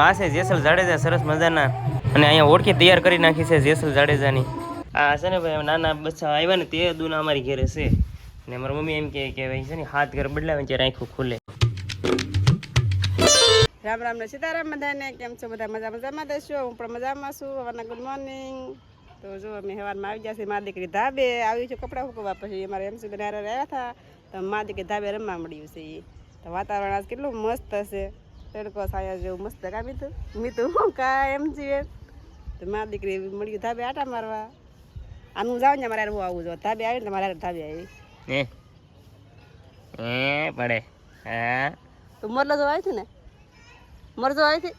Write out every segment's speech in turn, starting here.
આ છે જેસલ જાડેજા સરસ મજાના. અને અહીંયા ઓળખી તૈયાર કરી નાખી છે જેસલ જાડેજાની. આ છે ને ભાઈ નાના બચ્ચા આવ્યા ને તે દૂના અમારી ઘરે છે. ને મારી મમ્મી એમ કહે કે ભાઈ છે ને, હાથ ઘર બદલાવે ત્યારે આંખું ખુલે. રામ રામ ને સીતારામ બધાને, કેમ છો બધા? મજા મજામાં દેશો? હું પણ મજામાં છું, હવાના ગુડ મોર્નિંગ તો જો અમે સવારમાં આવી છે મારી દીકરી ધાબે. આવી છું કપડાં સુકવવા પછી અમારે એમસી બનારે રહ્યા હતા. તો મારી દીકરી ધાબે રમવા મળ્યું છે એ તો વાતાવરણ આજ કેટલું મસ્ત હશે તડકો સાયા જેવું મસ્ત કા મીતું મીતું હું કા એમ છીએ તો મારી દીકરી મળ્યું ધાબે આટા મારવા. આનું જાવ ને મારે હું આવું જો. ધાબે આવી ને મારે ધાબે આવી. હે એ પડે. હા? તું મરલો જો આવી છે ને? મરજો આવી છે?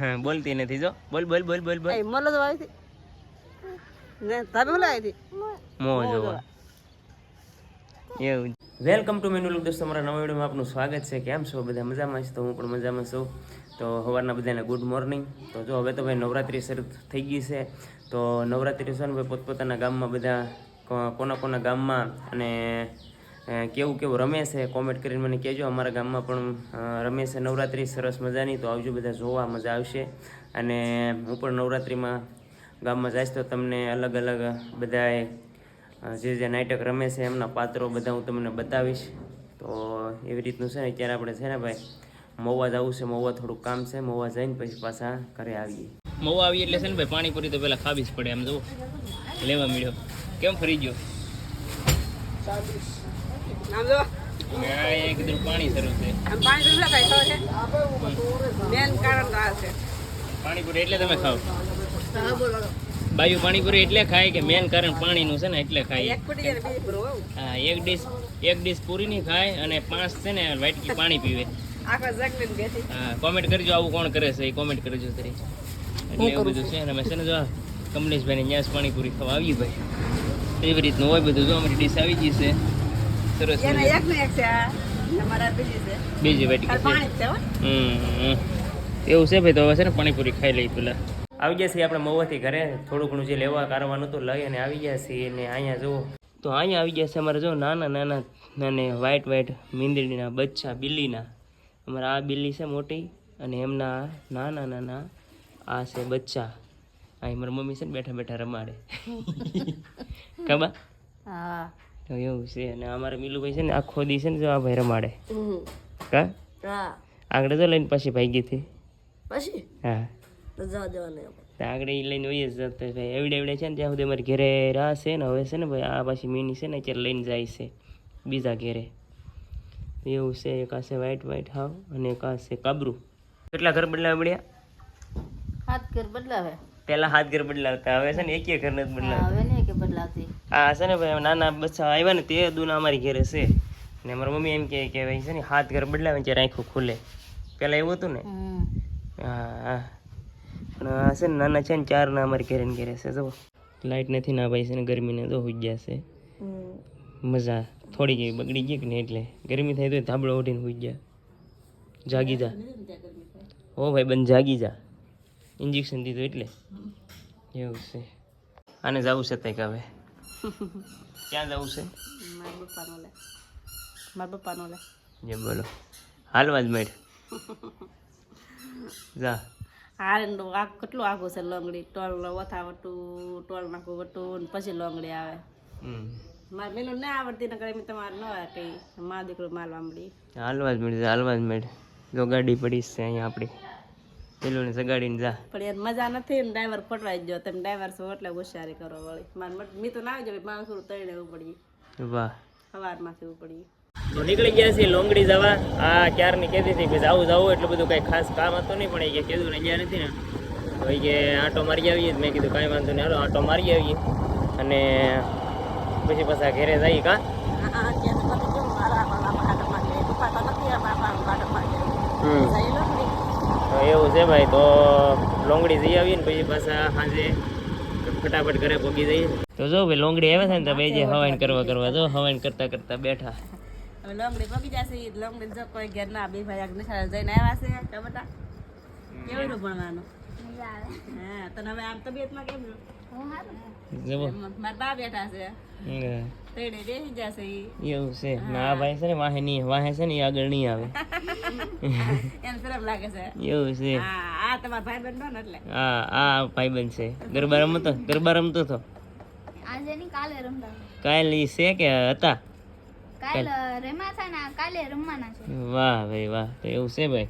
હા, બોલતી નથી જો. બોલ બોલ બોલ બોલ બોલ. એ મોરલો જો આવી છે? ને ધાબે આવી હતી મો જો. એવું. વેલકમ ટુ મેનુ લુક દોસ્તો, મારા નવા વિડીયોમાં આપનું સ્વાગત છે. કેમ છો? બધા મજામાં છે? તો હું પણ મજામાં છું. તો સવારના બધાને ગુડ મોર્નિંગ તો જો હવે તો ભાઈ નવરાત્રિ શરૂ થઈ ગઈ છે. તો નવરાત્રિ છે ને ભાઈ પોતપોતાના ગામમાં બધા કોના કોના ગામમાં અને કેવું કેવું રમે છે કોમેન્ટ કરીને મને કહેજો. અમારા ગામમાં પણ રમે છે નવરાત્રિ. સરસ મજાની. તો આવજો બધા જોવા, મજા આવશે. અને હું પણ નવરાત્રિમાં ગામમાં જઈશ તો તમને અલગ અલગ બધાએ જે જે નાટક રમે છે એમના પાત્રો બધા હું તમને બતાવીશ. તો એવી રીતનું છે ને અત્યારે આપણે છે ને ભાઈ મહુવા જવું છે મહુવા થોડુંક કામ છે મહુવા જઈને પછી પાછા ઘરે આવીએ. મહુવા આવીએ એટલે છે ને ભાઈ પાણીપુરી તો પહેલાં ખાવી જ પડે એમ જુઓ. લેવા મળ્યો. કેમ ફરી ગયો? પાણી શરૂ છે. પાણીપુરી એટલે તમે ખાઓ. બાજુ પાણીપુરી એટલે ખાય કે મેન કારણ પાણીનું છે ને એટલે ખાય. હા એક ડીશ એક ડીશ પૂરી નહીં ખાય અને પાંચ છે ને વાટકી પાણી પીવે. હા કોમેન્ટ કરજો આવું કોણ કરે છે એ કોમેન્ટ કરજો તરી એટલે એવું બધું છે. અને અમે છે ને જો કમલેશભાઈને ન્યાસ પાણીપુરી ખાવા આવી ભાઈ. એવી રીતનું હોય બધું. જો અમારી ડીશ આવી ગઈ છે. સરસ બીજી વાટકી છે. હમ. એવું છે ભાઈ તો હવે છે ને પાણીપુરી ખાઈ લઈ પેલા. આવી ગયા છીએ આપણે મહુવાથી ઘરે. થોડું ઘણું જે લેવા કરવાનું હતું લઈ અને આવી ગયા છીએ ને અહીંયા જુઓ. તો અહીંયા આવી ગયા છે અમારે જો નાના નાના નાને વ્હાઈટ વ્હાઈટ મીંદડીના બચ્ચા બિલ્લીના. અમારે આ બિલ્લી છે મોટી અને એમના નાના નાના આ છે બચ્ચા. અહીં મારી મમ્મી છે ને બેઠા બેઠા રમાડે. કબા હા. તો એવું છે. અને અમારે મીલુભાઈ છે ને આખો દી છે ને જો આ ભાઈ રમાડે. કા? આગળ તો લઈને પછી ભાઈ ગઈ હતી. પછી? હા. આગળ એ લઈને વહી જ ભાઈ. એવડે એવડે છે ને ત્યાં સુધી અમારે ઘરે રાહ છે ને હવે છે ને ભાઈ આ પાછી મીની છે ને અત્યારે લઈને જાય છે બીજા ઘેરે. એવું છે એક આ છે વ્હાઈટ વ્હાઈટ હાવ અને એક કાબરું. કેટલા ઘર બદલાવા હાથ ઘર બદલાવે. પેલા હાથ ઘર બદલાવતા હવે છે ને એક ઘર નથી બદલાવતા. હવે નહીં કે બદલાતી આ છે ને ભાઈ નાના બચ્ચા આવ્યા ને તે દૂના અમારી ઘરે છે. ને મારી મમ્મી એમ કે ભાઈ છે ને હાથ ઘર બદલાવે ત્યારે આંખું ખુલે. પેલા એવું હતું ને? હા હા. પણ આ છે ને નાના છે ને ચાર ના અમારે ઘરે ઘરે છે જો લાઇટ નથી ના ભાઈ છે ને ગરમીને તો હોઈ ગયા છે. મજા. થોડી ગઈ બગડી ગઈ કે ને એટલે. ગરમી થાય તો ધાબળો ઉઠીને હોઈ ગયા. જાગી જા. હો ભાઈ બંધ જાગી જા. ઇન્જેક્શન દીધું એટલે. એવું છે. આને જવું છે તઈ હવે. ક્યાં જવું છે? મારા પપ્પાનો લે. મારા પપ્પાનો લે. જે બોલો. હાલવા જ મેડ જા. હારે આ કેટલું આખું છે લોંગડી? ટોલ વથાવટું ટોલ નાખું વટું ને પછી લોંગડી આવે. મારે મેલું ના આવડતી ને કરે તમારે ન કઈ. મા દીકરો માલવા મળી હાલવા જ મળી હાલવા જ મેળ જો ગાડી પડી છે અહીંયા આપણી. પેલું સગાડીને જા. પણ યાર મજા નથી ને ડ્રાઈવર પટવાઈ ગયો. તમે ડ્રાઈવર છો એટલે હોશિયારી કરો વળી. મારે મી તો ના આવી જાય માણસ તળીને ઉપડી વાહ. સવારમાંથી ઉપડી તો નીકળી ગયા છીએ લોંગડી જવા. આ ક્યારની કહેતી હતી કે જાવું જવું એટલું બધું કંઈ ખાસ કામ હતું નહીં, પણ એ કે કીધું ને ગયા નથી ને. તો એ કે આંટો મારી આવીએ મેં કીધું કાંઈ વાંધો નહીં. હાલો, આંટો મારી આવીએ. અને પછી પાછા ઘરે જઈએ, કાં? તો એવું છે ભાઈ, તો લોંગડી જઈ આવીએ ને પછી પાછા સાંજે ફટાફટ ઘરે પહોંચી જઈએ. તો જો ભાઈ, લોંગડી આવે છે ને તો બે જે હવાઈન કરવા કરવા જો, હવાઈન કરતા કરતા બેઠા. હવે લોંગડી પકી જશે ઈ લોંગડી જો કોઈ ઘેર ના બે ભાઈ આગળ નિશાળે જઈને આવ્યા છે ટમેટા. કેવું રહ્યું ભણવાનું? હા તને હવે આમ તબિયતમાં કેમ મારા બા બેઠા છે. તેડે બેસી જશે એવું છે. ના ભાઈ છે ને વાહે નહીં વાહે છે ને આગળ નહીં આવે. એને સરમ લાગે છે. એવું છે. આ તમારા ભાઈ બંધ ને એટલે. આ આ ભાઈબંધ છે. ગરબા રમતો ગરબા રમતો તો આજે નહીં કાલે રમતા. કાલે છે કે હતા? વાહ ભાઈ વાહ તો એવું છે ભાઈ.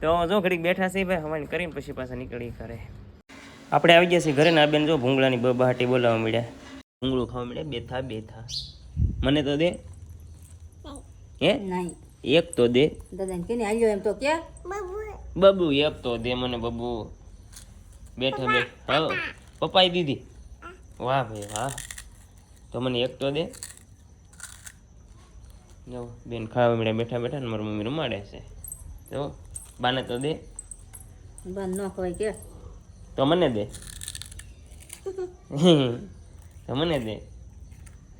તો જો ઘડીક બેઠા છે ભાઈ હવાની કરીને પછી પાછા નીકળી ઘરે. આપણે આવી ગયા છીએ ઘરે ને આ બેન જો ભૂંગળાની બહાટી બોલાવવા મળ્યા ભૂંગળું ખાવા મળ્યા બેથા બેથા મને તો દે. હે? નહીં. એક તો દે. એમ તો કે. બબુ. એક તો દે મને બબુ. બેઠા બે હા પપ્પાએ દીધી. વાહ ભાઈ વાહ. તો મને એક તો દે. જો બેન ખાવા મળ્યા બેઠા બેઠા ને મારી મમ્મી રમાડે છે. જો બાને તો દે. બાન ન ખવાય કે? તો મને દે. તો મને દે.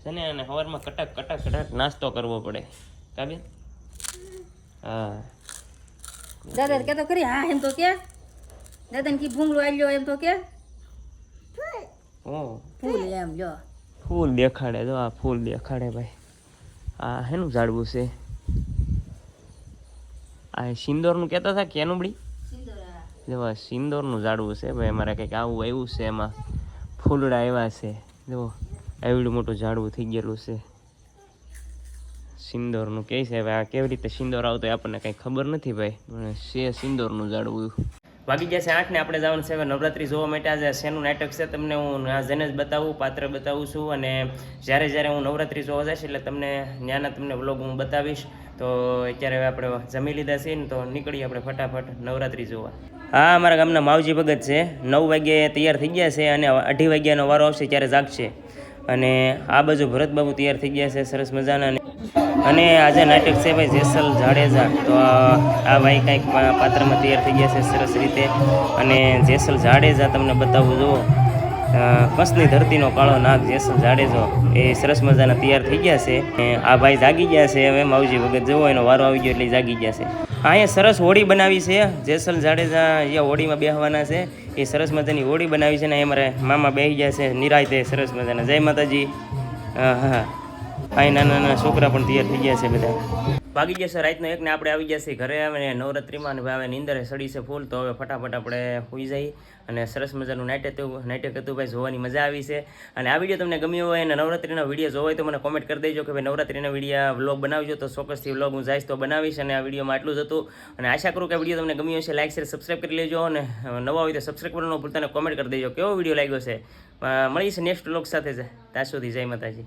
છે ને અને સવારમાં કટક કટક કટક નાસ્તો કરવો પડે. કાબે હા. દાદા કે તો કરી હા એમ તો કે. દાદાને કી ભૂંગળો આલ્યો એમ તો કે. ફૂલ એમ જો ફૂલ દેખાડે જો આ ફૂલ દેખાડે ભાઈ. આ હેનું ઝાડવું છે. આ સિંદોરનું કહેતા હતા કે એનું બળી જો આ સિંદોરનું ઝાડવું છે. ભાઈ અમારે કંઈક આવું આવ્યું છે એમાં. ફૂલડા આવ્યા છે. જો એવડું મોટું ઝાડવું થઈ ગયેલું છે. સિંદોરનું કહે છે ભાઈ આ કેવી રીતે સિંદોર આવતો એ આપણને કંઈ ખબર નથી ભાઈ પણ છે સિંદોરનું ઝાડવું. વાગી ગયા આઠ ને આપણે જવાનું છે નવરાત્રી જોવા માટે આજે શેનું નાટક છે તમને હું જેને જ બતાવું, પાત્ર બતાવું છું. અને જ્યારે જ્યારે હું નવરાત્રી જોવા જઈશ એટલે તમને ત્યાંના તમને વ્લોગ હું બતાવીશ. તો અત્યારે આપણે જમી લીધા છીએ ને તો નીકળીએ આપણે ફટાફટ નવરાત્રી જોવા. હા, અમારા ગામના માવજી ભગત છે. નવ વાગ્યે તૈયાર થઈ ગયા છે અને અઢી વાગ્યાનો વારો આવશે ત્યારે જાગશે. અને આ બાજુ ભરતબાબુ તૈયાર થઈ ગયા છે, સરસ મજાના. અને આજે નાટક છે ભાઈ જેસલ જાડેજા. તો આ ભાઈ કાંઈક પાત્રમાં તૈયાર થઈ ગયા છે, સરસ રીતે. અને જેસલ જાડેજા તમને બતાવું, જુઓ. કંસની ધરતીનો કાળો નાગ જેસલ જાડેજો એ સરસ મજાના તૈયાર થઈ ગયા છે. આ ભાઈ જાગી ગયા છે હવે માવજી વગર જવો એનો વારો આવી ગયો એટલે જાગી ગયા છે. અહીંયા સરસ હોડી બનાવી છે. જેસલ જાડેજા અહીંયા હોડીમાં બેહવાના છે. એ સરસ મજાની હોડી બનાવી છે ને એ મારા મામા બેસી ગયા છે. નિરાયતે સરસ મજાના. જય માતાજી. હા હા. અહીં નાના નાના છોકરા પણ તૈયાર થઈ ગયા છે બધા. ભાગી છે રાતનો એક ને આપણે આવી ગયા છીએ ઘરે આવે ને નવરાત્રિમાં અને હવે નીંદર સડી છે ફૂલ. તો હવે ફટાફટ આપણે હોઈ જઈએ અને સરસ મજાનું નાટક નાટક હતું ભાઈ જોવાની મજા આવી છે. અને આ વીડિયો તમને ગમ્યો હોય અને નવરાત્રીનો વીડિયો જોવો હોય તો મને કોમેન્ટ કરી દેજો કે ભાઈ નવરાત્રિનો વીડિયો વ્લોગ બનાવજો. તો ચોક્કસથી વ્લોગ હું જઈશ તો બનાવીશ અને આ વિડીયોમાં આટલું જ હતું. અને આશા કરું કે વીડિયો તમને ગમ્યો છે લાઇક શેર સબસ્ક્રાઈબ કરી લેજો અને નવા હોય તો સબસ્ક્રાઈબ કરવાનું ભૂલતા કોમેન્ટ કરી દેજો. કેવો વીડિયો લાગ્યો છે? મળીશ નેક્સ્ટ વ્લોગ સાથે ત્યાં સુધી જય માતાજી.